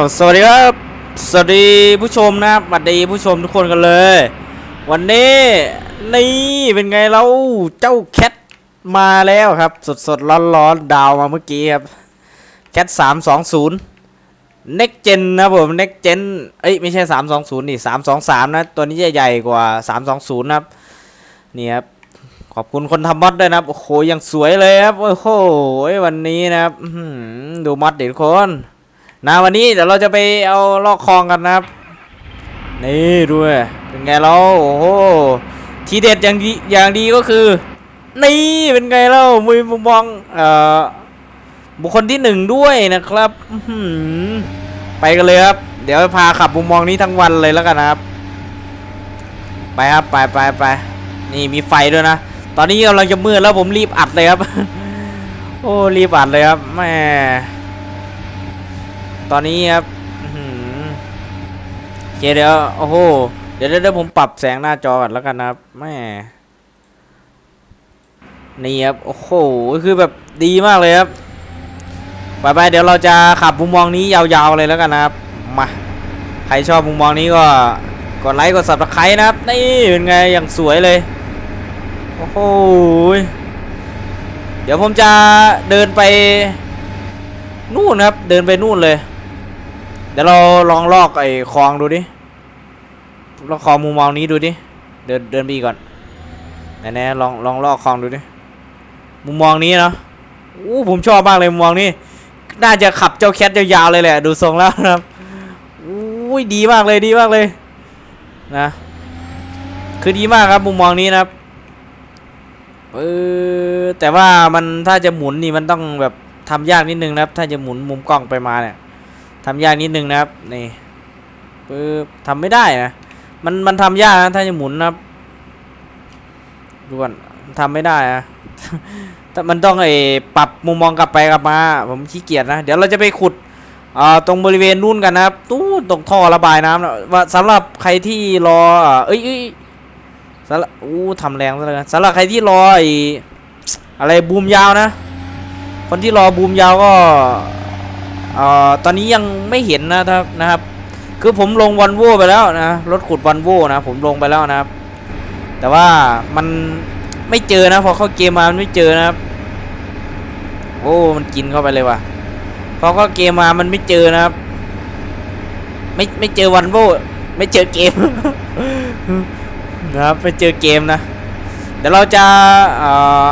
สวัสดีครับ สวัสดีผู้ชมนะครับสวัสดีผู้ชมทุกคนกันเลย วันนี้นี่เป็นไงเราเจ้าแคทมาแล้วครับ สดสดร้อนร้อนดาวมาเมื่อกี้ครับ แคทสามสองศูนย์เน็กเจนนะผมเน็กเจนเอ้ยไม่ใช่สามสองศูนย์นี่สามสองสามนะ ตัวนี้จะใหญ่กว่าสามสองศูนย์ครับ นี่ครับ ขอบคุณคนทำมอดด้วยนะครับ โอ้โหยังสวยเลยครับ โอ้โหวันนี้นะครับดูมอดเด็ดคน นะวันนี้เดี๋ยวเราจะไปเอาลอกคลองกันนะครับ นี่ด้วยเป็นไงเราโอ้โหทีเด็ดอย่างดีอย่างดีก็คือ นี่เป็นไงเรามุมมองเอ่อบุคคลที่หนึ่งด้วยนะครับไปกันเลยครับ เดี๋ยวพาขับมุมมองนี้ทั้งวันเลยแล้วกันนะครับ ไปครับไปไปไปนี่มีไฟด้วยนะ ตอนนี้กำลังจะมืดแล้วผมรีบอัดเลยครับ โอ้รีบอัดเลยครับแม่ ตอนนี้ครับอื้อหือโอเคเดี๋ยวโอ้โหเดี๋ยวเดี๋ยวเดี๋ยวผมปรับแสงหน้าจอก่อนแล้วกันนะครับแม่นี่ครับโอ้โหคือแบบดีมากเลยครับไปไปเดี๋ยวเราจะขับมุมมองนี้ยาวๆเลยแล้วกันนะครับมาใครชอบมุมมองนี้ก็กดไลค์กด subscribe นะครับนี่เป็นไงอย่างสวยเลยโอ้โหยเดี๋ยวผมจะเดินไปนู่นครับ เดินไปนู่นเลย เดี๋ยวเราลองลอกไอ้คลองดูดิลอกคลองมุมมองนี้ดูดิ เดินเดินไปอีกก่อนไหนๆลองลองลอกคลองดูดิ มุมมองนี้เนาะอู้ผมชอบมากเลยมุมมองนี้ น่าจะขับเจ้าแคทยาวๆเลยแหละ ดูทรงแล้วนะครับอู้ยดีมากเลยดีมากเลยนะ คือดีมากครับมุมมองนี้นะครับเออแต่ว่ามันถ้าจะหมุนนี่มันต้องแบบทำยากนิดนึงนะครับ ถ้าจะหมุนมุมกล้องไปมาเนี่ย ทำยากนิดนึงนะครับ นี่ปึ๊บทำไม่ได้นะ มันมันทำยากนะ ถ้าจะหมุนนะครับดูก่อนทำไม่ได้นะแต่มันต้องไอ้ปรับมุมมองกลับไปกลับมา ผมขี้เกียจนะ เดี๋ยวเราจะไปขุดอ่าตรงบริเวณนู่นกันนะครับตู้ตรงท่อระบายน้ำนะว่าสำหรับใครที่รอ เอ้ยสำหรับอู้ทำแรงซะเลยสำหรับใครที่รอไออะไรบูมยาวนะ คนที่รอบูมยาวก็ ออตอนนี้ยังไม่เห็นนะครับนะครับ คือผมลงวันโวไปแล้วนะรถขุดวันโวนะผมลงไปแล้วนะครับ แต่ว่ามันไม่เจอนะพอเข้าเกมมามันไม่เจอนะครับ โอ้มันกินเข้าไปเลยว่ะพอเข้าเกมมามันไม่เจอนะครับ ไม่ไม่เจอวันโวไม่เจอเกมนะครับไปเจอเกมนะเดี๋ยวเราจะอ่อ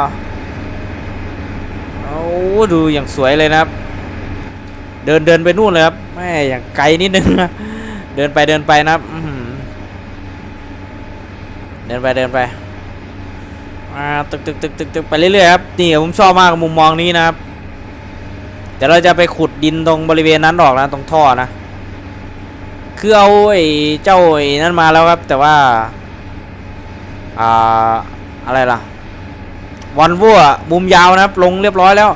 โอ้ดูอย่างสวยเลยนะครับ เดินเดินไปนู่นเลยครับแม่อย่างไกลนิดนึงนะเดินไปเดินไปนะครับเดินไปเดินไปอ่าตึกตึกตึกตึกตึกไปเรื่อยๆครับนี่ผมชอบมากมุมมองนี้นะครับเดี๋ยวเราจะไปขุดดินตรงบริเวณนั้นออกนะตรงท่อนะคือเอาไอ้เจ้าไอ้นั้นมาแล้วครับ แต่ว่าอ่าอะไรล่ะวันวัวมุมยาวนะครับ ลงเรียบร้อยแล้ว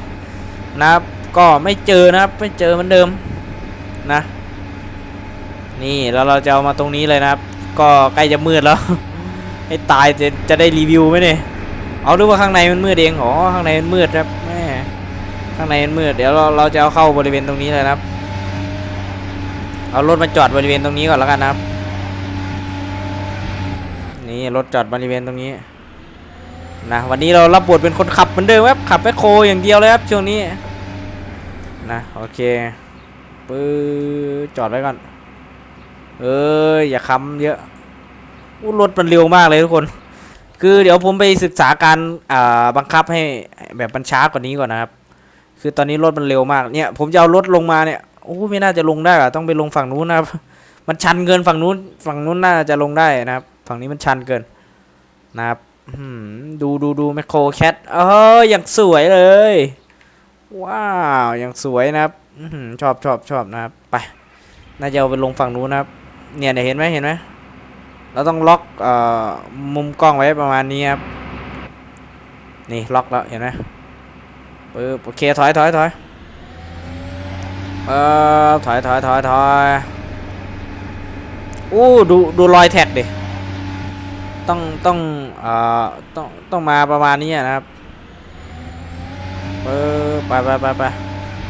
นะครับ ก็ไม่เจอนะครับ ไม่เจอเหมือนเดิมนะ นี่แล้วเราจะเอามาตรงนี้เลยนะครับ ก็ใกล้จะมืดแล้ว ให้ตายจะจะได้รีวิวไหมเนี่ยเอาดูว่าข้างในมันมืดเองอ๋อข้างในมันมืดครับแม่ข้างในมันมืดเดี๋ยวเราเราจะเอาเข้าบริเวณตรงนี้เลยนะครับ เอารถมาจอดบริเวณตรงนี้ก่อนแล้วกันนะครับ นี่รถจอดบริเวณตรงนี้นะวันนี้เรารับบทเป็นคนขับเหมือนเดิมครับขับแมคโครอย่างเดียวเลยครับช่วงนี้ นะ โอเคปื้อจอดไว้ก่อน เอออย่าค้ำเยอะรถมันเร็วมากเลยทุกคน คือเดี๋ยวผมไปศึกษาการอ่าบังคับให้แบบมันช้ากว่านี้ก่อนนะครับ คือตอนนี้รถมันเร็วมากเนี่ย ผมจะเอารถลงมาเนี่ยโอ้ไม่น่าจะลงได้อะต้องไปลงฝั่งนู้นนะครับ มันชันเกินฝั่งนู้น ฝั่งนู้นน่าจะลงได้นะครับ ฝั่งนี้มันชันเกินนะครับดูดูดูแมคโครแคทเอออย่างสวยเลย ว้าวย่างสวยนะครับชอบชอบชอบนะครับไปน่าจะเอาไปลงฝั่งนู้นนะครับ เนี่ยเนี่ยเห็นไหมเห็นไหมเราต้องล็อกเอ่อมุมกล้องไว้ประมาณนี้ครับนี่ล็อกแล้วเห็นไหมปึ๊บโอเคถอยถอยถอยเออถอยถอยถอยถอยอู้ดูดูรอยแท็กดิต้องต้องเอ่อต้องต้องมาประมาณนี้นะครับ เออไปไปไปไป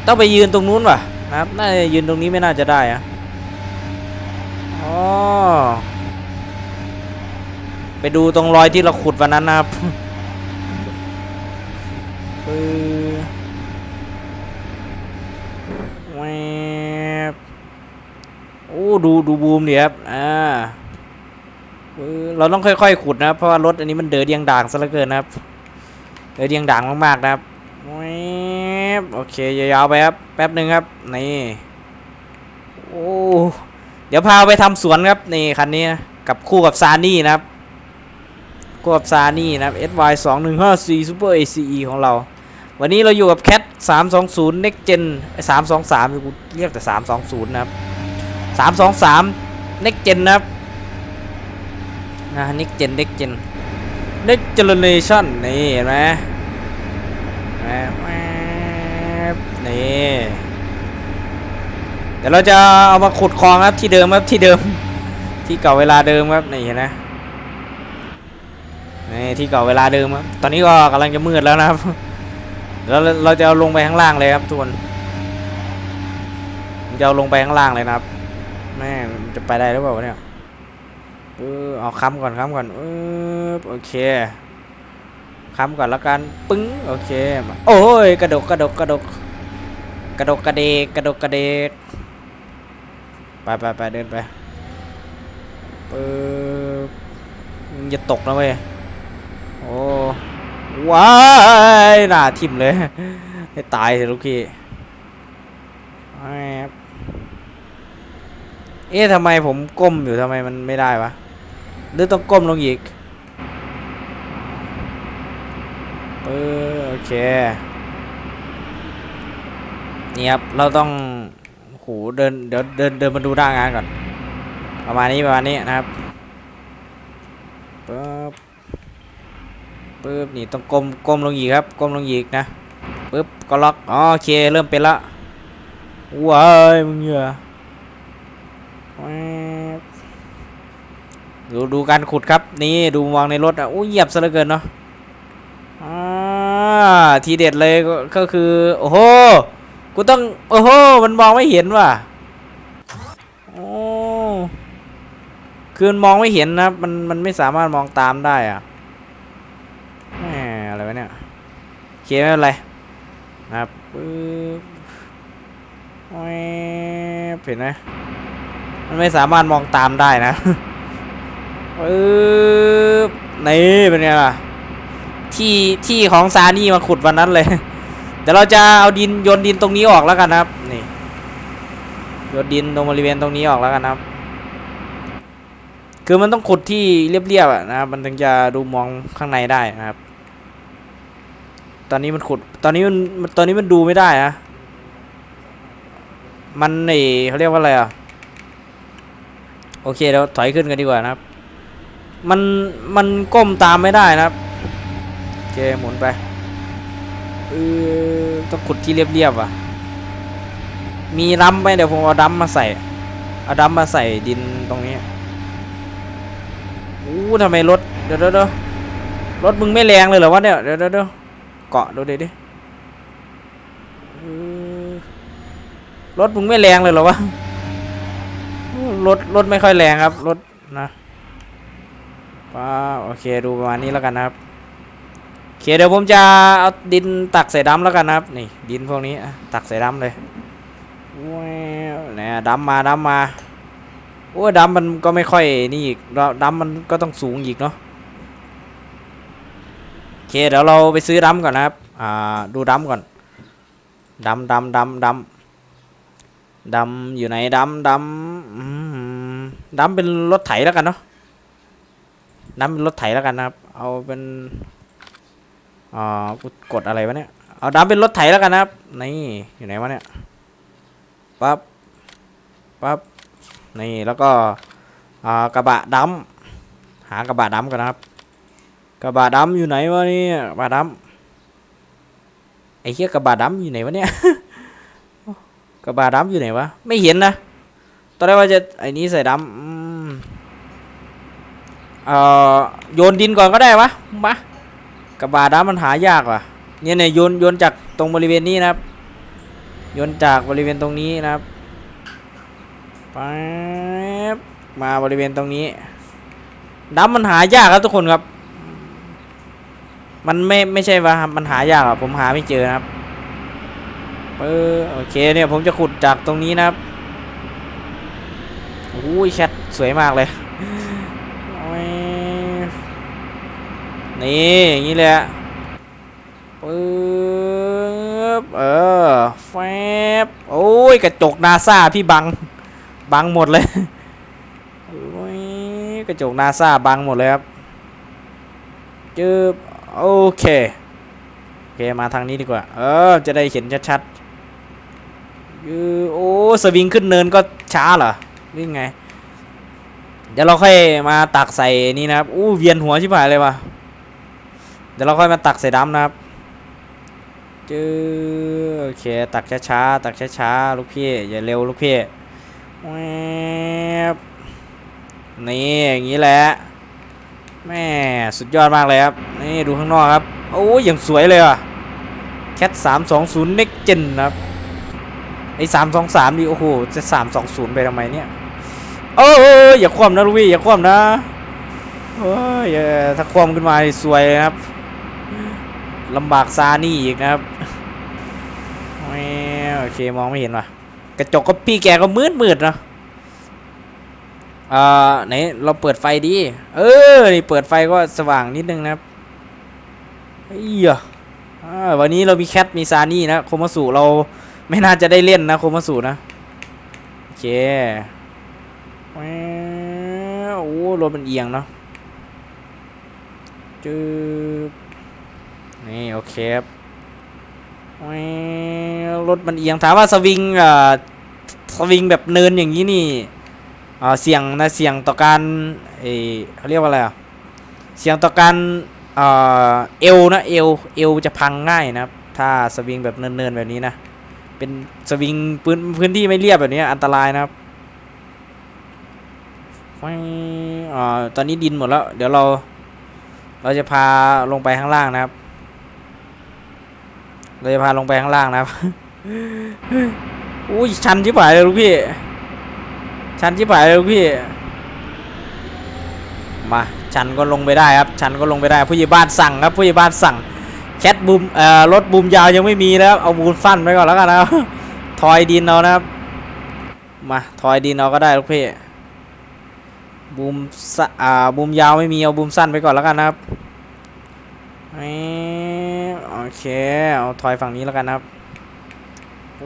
ต้องไปยืนตรงนู้นว่ะนะครับน่าจะยืนตรงนี้ไม่น่าจะได้อะอ๋อไปดูตรงรอยที่เราขุดวันนั้นนะครับปือแวบโอ้ดูดูบูมดิครับอ่าปือเราต้องค่อยๆขุดนะเพราะว่ารถอันนี้มันเดินเดียงด่างซะเหลือเกินนะครับเดินเดียงด่างมากๆนะครับ โอเคยาวๆไปครับ แป๊บหนึ่งครับ นี่ โอ้ เดี๋ยวพาไปทำสวนครับ นี่คันนี้นะ กับคู่กับซานี่นะครับคู่กับซานี่นะครับ SY 2 1 5 4 Super ACE ของเรา วันนี้เราอยู่กับ Cat 320 Next Gen 323กูเรียกแต่ 320 นะครับ 323 Next Gen นะครับนะ Next Gen Next Gen Next Generation นี่เห็นไหม นี่เดี๋ยวเราจะเอามาขุดคลองครับที่เดิมครับที่เดิม ที่เก่าเวลาเดิมครับนี่เห็นไหมนี่ที่เก่าเวลาเดิมครับตอนนี้ก็กำลังจะมืดแล้วนะครับแล้วเราจะเอาลงไปข้างล่างเลยครับทุกคนจะเอาลงไปข้างล่างเลยนะครับแม่จะไปได้หรือเปล่าเนี่ยเออเอาค้ำก่อนค้ำก่อนเออโอเค ค้ำก่อนแล้วกันปึ้งโอเคมาโอ้ยกระดกกระดกกระดกกระดกกระเดกกระดกกระเดกไปไปไปเดินไปปึ๊บมึงจะตกนะเว้ยโอ้ว้ายหน้าทิ่มเลย ให้ตายเถอะลูกพี่เอ๊ะทำไมผมก้มอยู่ทำไมมันไม่ได้วะหรือต้องก้มลงอีก เออโอเค นี่ครับ เราต้องโหเดินเดี๋ยวเดินเดินมาดูหน้างานก่อน ประมาณนี้ประมาณนี้นะครับปึ๊บปึ๊บนี่ต้องก้มก้มลงอีกครับก้มลงอีกนะปึ๊บก็ล็อกอ๋อโอเคเริ่มเป็นละว้ายมึงเหยื่อดูดูการขุดครับ นี่ดูมองในรถอะอู้เหยียบซะเหลือเกินเนาะ ทีเด็ดเลยก็คือ โอ้โห กูต้อง โอ้โห มันมองไม่เห็นว่ะโอ้คือมันมองไม่เห็นนะ มัน มันไม่สามารถมองตามได้อะแหมอะไรวะเนี่ยเคไม่เป็นไรนะครับปึ๊บแว๊บเห็นไหมมันไม่สามารถมองตามได้นะปึ๊บนี่เป็นไงล่ะ ที่ที่ของซานี่มาขุดวันนั้นเลย เดี๋ยวเราจะเอาดินโยนดินตรงนี้ออกแล้วกันนะครับ นี่โยนดินตรงบริเวณตรงนี้ออกแล้วกันนะครับ คือมันต้องขุดที่เรียบๆอะนะครับมันถึงจะดูมองข้างในได้นะครับ ตอนนี้มันขุด ตอนนี้มันตอนนี้มันดูไม่ได้นะ มันไอเขาเรียกว่าอะไรอะ โอเคเดี๋ยวถอยขึ้นกันดีกว่านะครับ มันมันก้มตามไม่ได้นะครับ เคหมุนไปเออต้องขุดที่เรียบๆอะ มีดัมไหมเดี๋ยวผมเอาดัมมาใส่ เอาดัมมาใส่ดินตรงนี้อู้ทำไมรถ เดี๋ยวเดี๋ยวเดี๋ยวรถมึงไม่แรงเลยเหรอวะเนี่ย เดี๋ยวเดี๋ยวเดี๋ยวเกาะดูดิดิเออรถมึงไม่แรงเลยเหรอวะ รถรถไม่ค่อยแรงครับ รถนะป้าโอเคดูประมาณนี้แล้วกันนะครับ เคเดี๋ยวผมจะเอาดินตักใส่ดัมแล้วกันนะครับ นี่ดินพวกนี้ตักใส่ดัมเลยว้าวเนี่ยดัมมาดัมมาโอ้ยดัมมันก็ไม่ค่อยนี่อีกเราดัมมันก็ต้องสูงอีกเนาะโอเคเดี๋ยวเราไปซื้อดัมก่อนนะครับอ่าดูดัมก่อนดัมดัมดัมดัมดัมอยู่ไหนดัมดัมอืมดัมเป็นรถไถแล้วกันเนาะดัมเป็นรถไถแล้วกันนะครับ เอาเป็น อ่ากดอะไรวะเนี่ย เอาดัมเป็นรถไถแล้วกันนะครับ นี่อยู่ไหนวะเนี่ย ปั๊บ ปั๊บ นี่แล้วก็อ่ากระบะดำหากระบะดำกันนะครับ กระบะดำอยู่ไหนวะนี่กระบะดำไอ้เหี้ยกระบะดำอยู่ไหนวะเนี่ย กระบะดำอยู่ไหนวะ ไม่เห็นนะ ตอนแรกว่าจะไอ้นี้ใส่ดำอืมเอ่อโยนดินก่อนก็ได้วะมา กระบะดำมันหายากว่ะเนี่ยเนี่ยโยนโยนจากตรงบริเวณนี้นะครับโยนจากบริเวณตรงนี้นะครับป๊บมาบริเวณตรงนี้น้ำมันหายากครับทุกคนครับ มันไม่ไม่ใช่ว่ามันหายากอะผมหาไม่เจอนะครับเออโอเคเนี่ยผมจะขุดจากตรงนี้นะครับโอ้ยแคทสวยมากเลยโอ้ย นี่อย่างนี้เลยอะปึ๊บเออแฟบโอ้ยกระจกนาซาพี่บัง บังหมดเลยโอ้ยกระจกนาซาบังหมดเลยครับจึบโอเคโอเคมาทางนี้ดีกว่า เออ จะได้เห็นชัดๆยือโอ้สวิงขึ้นเนินก็ช้าเหรอนี่ไง เดี๋ยวเราค่อยมาตักใส่นี่นะครับ อู้เวียนหัวชิบหายเลยว่ะ ดี๋ยวเราค่อยมาตักใส่ดำนะครับจื้อโอเคตักช้าๆตักช้าๆลูกพี่อย่าเร็วลูกพี่แวบนี่อย่างนี้แหละแม่สุดยอดมากเลยครับนี่ดูข้างนอกครับโอ้ยอย่างสวยเลยอะแคทสามสองศูนย์เน็กเจนนครับไอ้สามสองสามดิโอ้โหจะสามสองศูนย์ไปทำไมเนี่ยโอ้ยอย่าคว่ำนะลูกพี่อย่าคว่ำนะโอ้ยอย่าถ้าคว่ำขึ้นมาสวยเลยครับ ลำบากซานี่อีกนะครับแม่โอเคมองไม่เห็นว่ะ กระจกก็พี่แกก็มืดมืดเนอะอ่าไหนเราเปิดไฟดี เออนี่เปิดไฟก็สว่างนิดนึงนะครับเฮ้ยวันนี้เรามีแคทมีซานี่นะโคมาสุเราไม่น่าจะได้เล่นนะโคมาสุนะโอเคแว้โอ้รถมันเอียงเนาะจืบ นี่โอเคครับรถมันเอียงถามว่าสวิงอ่าสวิงแบบเนินอย่างนี้นี่อ่าเสี่ยงนะเสี่ยงต่อการเอเขาเรียกว่าอะไรอะเสี่ยงต่อการอ่าเอวนะเอวเอวจะพังง่ายนะครับ ถ้าสวิงแบบเนินๆแบบนี้นะเป็นสวิงพื้นพื้นที่ไม่เรียบแบบนี้อันตรายนะครับอ่าตอนนี้ดินหมดแล้ว เดี๋ยวเรา เราจะพาลงไปข้างล่างนะครับ เราจะพาลงไปข้างล่างนะครับอุ้ยชันชิบหายเลยลูกพี่ ชันชิบหายเลยลูกพี่ มาชันก็ลงไปได้ครับ ชันก็ลงไปได้ ผู้ใหญ่บ้านสั่งครับผู้ใหญ่บ้านสั่งแคทบูมเอ่อรถบูมยาวยังไม่มีนะครับเอาบูมสั้นไปก่อนแล้วกันนะครับทอยดินเอานะครับ มาทอยดินเอาก็ได้ลูกพี่บูมสอ่าบูมยาวไม่มีเอาบูมสั้นไปก่อนแล้วกันนะครับ โอเคเอาถอยฝั่งนี้แล้วกันครับเอ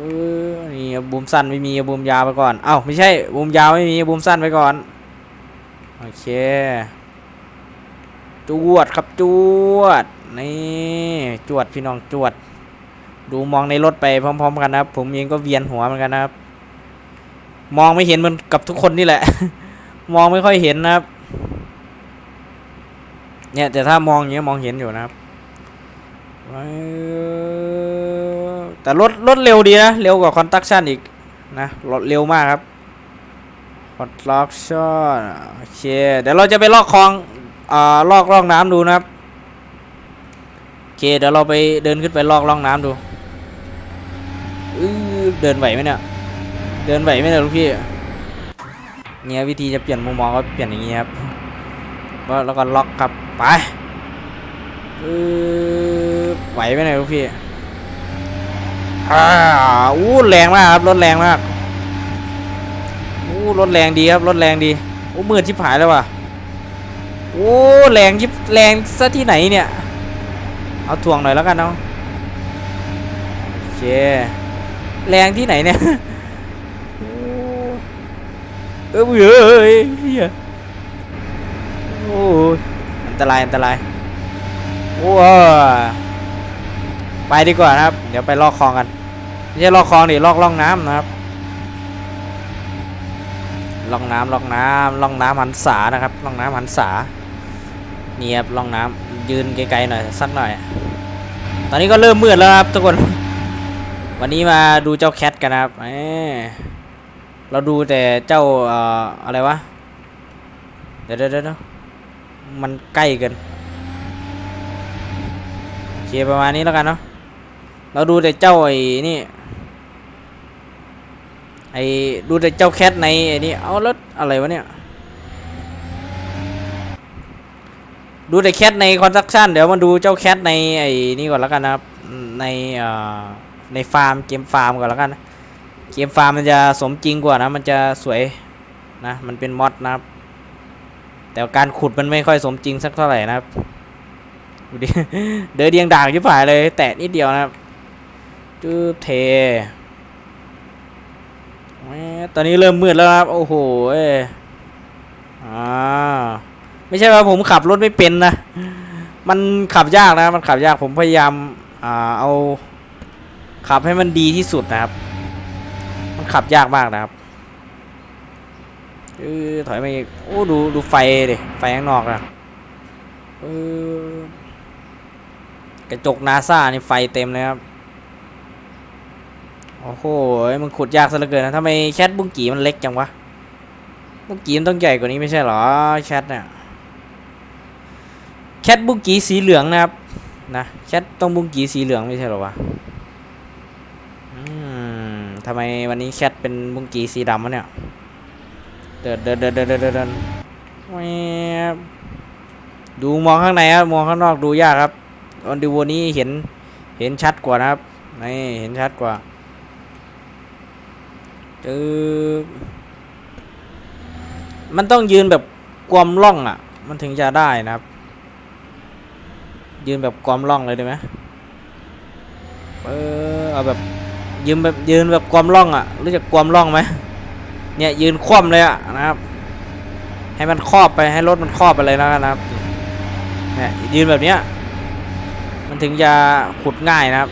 อนี่เอาบูมสั้นไม่มีเอาบูมยาวไปก่อน เอ้าไม่ใช่บูมยาวไม่มีเอาบูมสั้นไปก่อน โอเคจวดครับจวด นี่จวดพี่น้องจวด ดูมองในรถไปพร้อม ๆ กันนะครับ ผมเองก็เวียนหัวเหมือนกันนะครับ มองไม่เห็นเหมันกับทุกคนนี่แหละ มองไม่ค่อยเห็นนะครับ เนี่ยแต่ถ้ามองอย่างเงี้ยมองเห็นอยู่นะครับ แต่รถรถเร็วดีนะ เร็วกว่าคอนตักชันอีกนะรถเร็วมากครับคอนตักชันโอเคเดี๋ยวเราจะไปลอกคลองอ่าลอกล่องน้ำดูนะครับโอเคเดี๋ยวเราไปเดินขึ้นไปลอกล่องน้ำดูเดินไหวไหมเนี่ยเดินไหวไหมเนี่ยลูกพี่เนี่ยวิธีจะเปลี่ยนมุมมองก็เปลี่ยนอย่างงี้ครับแล้วก็ล็อกครับไปปึ๊บ ไหวไหมเนี่ยลูกพี่อ่าอู้แรงมากครับรถแรงมากอู้รถแรงดีครับรถแรงดีโอ้มืดชิบหายแล้วว่ะโอ้แรงยิบแรงซะที่ไหนเนี่ยเอาถ่วงหน่อยแล้วกันเนาะโอเคแรงที่ไหนเนี่ยโอ้เออเฮ้ยเฮียโอ้ยอันตรายอันตรายโอ้ย ไปดีกว่านะครับ เดี๋ยวไปลอกคลองกันไม่ใช่ลอกคลองดิลอกล่องน้ำนะครับล่องน้ำล่องน้ำล่องน้ำหันษานะครับล่องน้ำหันษาเนี่ครับล่องน้ำยืนไกลๆหน่อยสักหน่อย ตอนนี้ก็เริ่มมืดแล้วครับทุกคน วันนี้มาดูเจ้าแคทกันนะครับเอเราดูแต่เจ้าเอ่อะไรวะเดี๋ยวเดี๋ยวเดี๋ยวมันใกล้เกันโอเคประมาณนี้แล้วกันเนาะ เราดูแต่เจ้าไอ้นี่ไอ้ดูแต่เจ้าแคทในไอ้นี่เอาแล้วอะไรวะเนี่ยดูแต่แคทในคอนสตรักชันเดี๋ยวมาดูเจ้าแคทในไอ้นี่ก่อนแล้วกันนะครับในในฟาร์มเกมฟาร์มก่อนแล้วกันนะเกมฟาร์มมันจะสมจริงกว่านะมันจะสวยนะมันเป็นมอดนะครับแต่การขุดมันไม่ค่อยสมจริงสักเท่าไหร่นะครับดูดิเดินเดียงด่างชิบหายเลย แตะนิดเดียวนะครับ จืบเทแหมตอนนี้เริ่มมืดแล้วครับ โอ้โหอ่าไม่ใช่ว่าผมขับรถไม่เป็นนะ มันขับยากนะ มันขับยาก ผมพยายาม อ่า เอา ขับให้มันดีที่สุดนะครับ มันขับยากมากนะครับเออถอยมาอีก โอ้ ดู ดูไฟดิ ไฟข้างนอกนะเออกระจกนาซานี่ไฟเต็มเลยครับ โอ้โหมันขุดยากซะเหลือเกินนะทำไมแคทบุ้งกีมันเล็กจังวะ บุ้งกีมันต้องใหญ่กว่านี้ไม่ใช่หรอแคทเนี่ยแคทบุ้งกีสีเหลืองนะครับ นะแคทต้องบุ้งกีสีเหลืองไม่ใช่หรอวะอืมทำไมวันนี้แคทเป็นบุ้งกีสีดำวะเนี่ยเดินเดินเดินเดินเดินเดินดูมองข้างในครับมองข้างนอกดูยากครับออนดูวันนี้เห็นเห็นชัดกว่านะครับนี่เห็นชัดกว่า จือมันต้องยืนแบบควมล่องอะ มันถึงจะได้นะครับ ยืนแบบควมล่องเลยได้ไหมเออเอาแบบยืนแบบยืนแบบควมล่องอะรู้จักควมล่องไหมเนี่ยยืนคว่ำเลยอะนะครับ ให้มันครอบไปให้รถมันครอบไปเลยแล้วกันนะครับเนี่ยยืนแบบเนี้ยมันถึงจะขุดง่ายนะครับ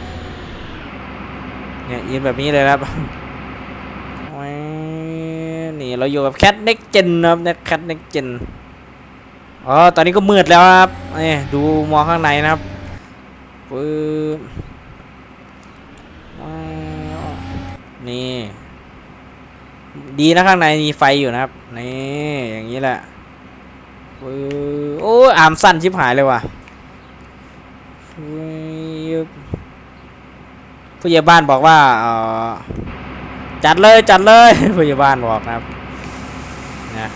เนี่ยยืนแบบนี้เลยครับ เราอยู่กับแคทเน็กเจนนะครับเนี่ยแคทเน็กเจนอ๋อตอนนี้ก็มืดแล้วครับนี่ดูมองข้างในนะครับปึ๊บนี่ดีนะข้างในมีไฟอยู่นะครับนี่อย่างนี้แหละปึ๊บโอ้ยอามสั้นชิบหายเลยว่ะปึ๊บผู้ใหญ่บ้านบอกว่าจัดเลยจัดเลยผู้ใหญ่บ้านบอกนะครับนะ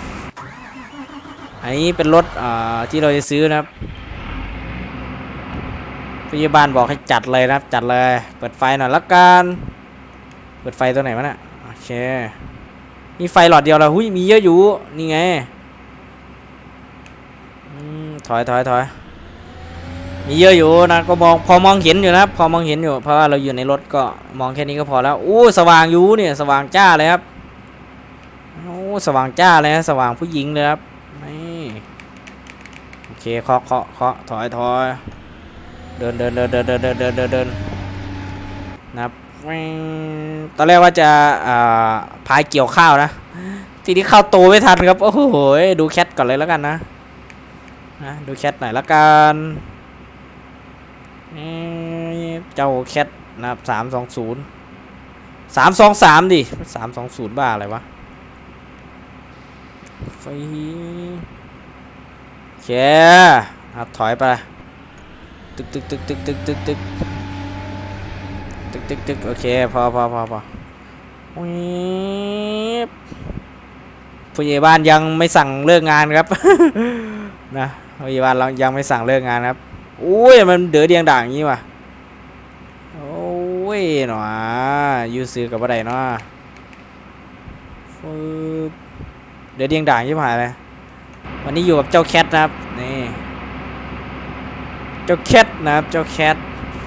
อันนี้เป็นรถที่เราจะซื้อนะครับผู้ใหญ่บ้านบอกให้จัดเลยนะครับ จัดเลย เปิดไฟหน่อยละกัน เปิดไฟตัวไหนวะเนี่ยโอเค มีไฟหลอดเดียวแล้วหุ้ยมีเยอะอยู่ นี่ไงอถอยถอยถอยมีเยอะอยู่นะ ก็มองพอมองเห็นอยู่นะพอมองเห็นอยู่ เพราะว่าเราอยู่ในรถก็มองแค่นี้ก็พอแล้ว อู้สว่างอยู่เนี่ย สว่างจ้าเลยครับ โอ้สว่างจ้าเลยนะสว่างผู้หญิงเลยครับ เคเคาะเคาะเคาะถอยถอยเดินเดินเดินเดินเดินเดินเดินเดินเดินนะครับตอนแรกว่าจะพายเกี่ยวข้าวนะ ทีนี้เข้าโตวไม่ทันครับ โอ้โหดูแคทก่อนเลยแล้วกันนะนะดูแคทหน่อยละกันเจ้าแคทนะครับสามสองศูนย์สามสองสามดิสามสองศูนย์บ้าอะไรวะไฟโอ เคครับถอยไปตึกตึกตึกตึกตึกตึกตึกตึกตึกตึกโอเคพอพอพอพอวิบผู้ใหญ่บ้านยังไม่สั่งเลิกงานครับนะผู้ใหญ่บ้านเรายังไม่สั่งเลิกงานครับอุ้ยมันเดือดเดียงด่างอย่างนี้ว่ะโอ้ยหนออยู่ซื้อกับอะไรเนาะเดือดเดียงด่างยี่ห้อเลย วันนี้อยู่กับเจ้าแคทนะครับนี่เจ้าแคทนะครับเจ้าแคท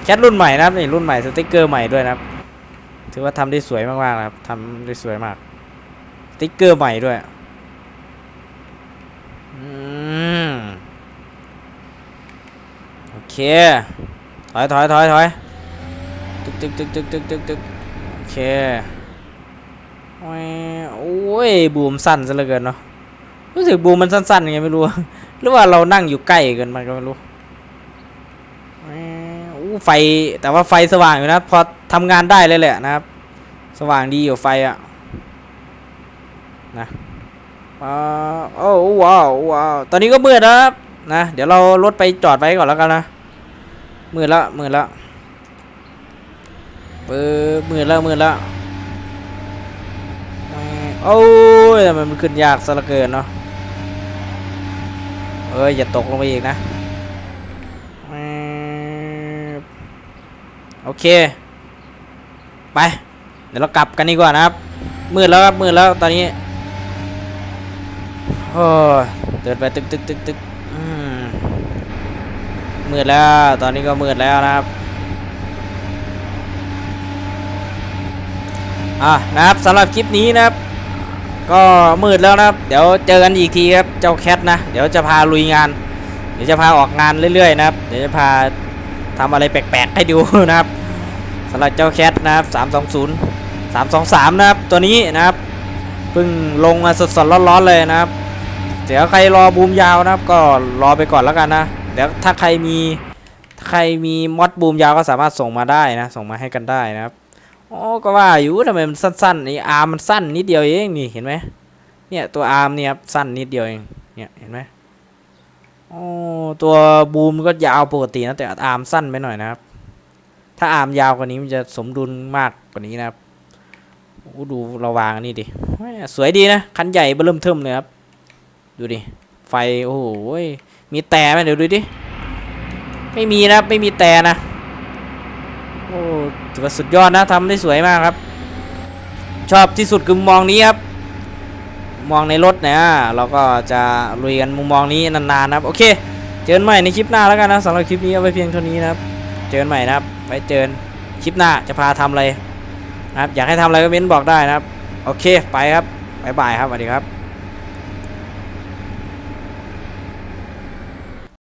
แคทรุ่นใหม่นะครับนี่รุ่นใหม่สติกเกอร์ใหม่ด้วยนะครับ ถือว่าทำได้สวยมากๆนะครับทำได้สวยมากสติกเกอร์ใหม่ด้วยอืมโอเคถอยถอยถอยถอยตึกตึกตึกตึกตึกตึกตึกโอเคโอ้ยบูมสั้นซะเหลือเกินเนาะ รู้สึกบูมมันสั้นๆไงไม่รู้หรือว่าเรานั่งอยู่ใกล้เกินมันก็ไม่รู้อู้ไฟแต่ว่าไฟสว่างอยู่นะพอทำงานได้เลยแหละนะครับ สว่างดีอยู่ไฟอะนะว้าวโอ้ว้าวว้าวตอนนี้ก็มืดแล้วนะเดี๋ยวเรารถไปจอดไว้ก่อนแล้วกันนะมืดแล้วมืดแล้วเปิดมืดแล้วมืดแล้วโอ้ยมันขึ้นยากซะเหลือเกินเนาะ เอ้ย อย่าตกลงไปอีกนะแม่บโอเค ไป เดี๋ยวเรากลับกันดีกว่านะครับ มืดแล้วครับมืดแล้วตอนนี้โอ้ยเดินไปตึกตึกตึกตึกอืมมืดแล้ว ตอนนี้ก็มืดแล้วนะครับ อะนะครับสำหรับคลิปนี้นะครับ ก็มืดแล้วนะครับ เดี๋ยวเจอกันอีกทีครับ เจ้าแคทนะ เดี๋ยวจะพาลุยงาน เดี๋ยวจะพาออกงานเรื่อยๆนะครับ เดี๋ยวจะพาทำอะไรแปลกๆให้ดูนะครับสำหรับเจ้าแคทนะครับ 320 323 นะครับ ตัวนี้นะครับเพิ่งลงมาสดๆร้อนๆเลยนะครับ เดี๋ยวใครรอบูมยาวนะครับ ก็รอไปก่อนแล้วกันนะ เดี๋ยวถ้าใครมีใครมีมอดบูมยาวก็สามารถส่งมาได้นะ ส่งมาให้กันได้นะครับ อ๋อก็ว่าอยู่ทำไมมันสั้นๆไออาร์มมันสั้นนิดเดียวเองนี่เห็นไหมเนี่ยตัวอาร์มเนี่ยครับสั้นนิดเดียวเองเนี่ยเห็นไหมอ๋อตัวบูมก็ยาวปกตินะแต่อาร์มสั้นไปหน่อยนะครับ ถ้าอาร์มยาวกว่านี้มันจะสมดุลมากกว่านี้นะครับโอ้ดูเระวางนี่ดิสวยดีนะคันใหญ่เบิ่มเทิมเลยครับ ดูดิไฟโอ้โหมีแต่ไหมเดี๋ยวดูดิไม่มีนะครับไม่มีแต่นะ โอ้ถือว่าสุดยอดนะทำได้สวยมากครับ ชอบที่สุดคือมองนี้ครับ มองในรถเนี่ยเราก็จะลุยกันมุมมองนี้นานๆนะครับ โอเค เจอกันใหม่ในคลิปหน้าแล้วกันนะสำหรับคลิปนี้เอาไว้เพียงเท่านี้นะครับ เจอกันใหม่นะครับไว้เจอกันคลิปหน้าจะพาทำอะไรนะครับ อยากให้ทำอะไรก็เม้นบอกได้นะครับ โอเค ไปครับบ๊ายบายครับสวัสดีครับ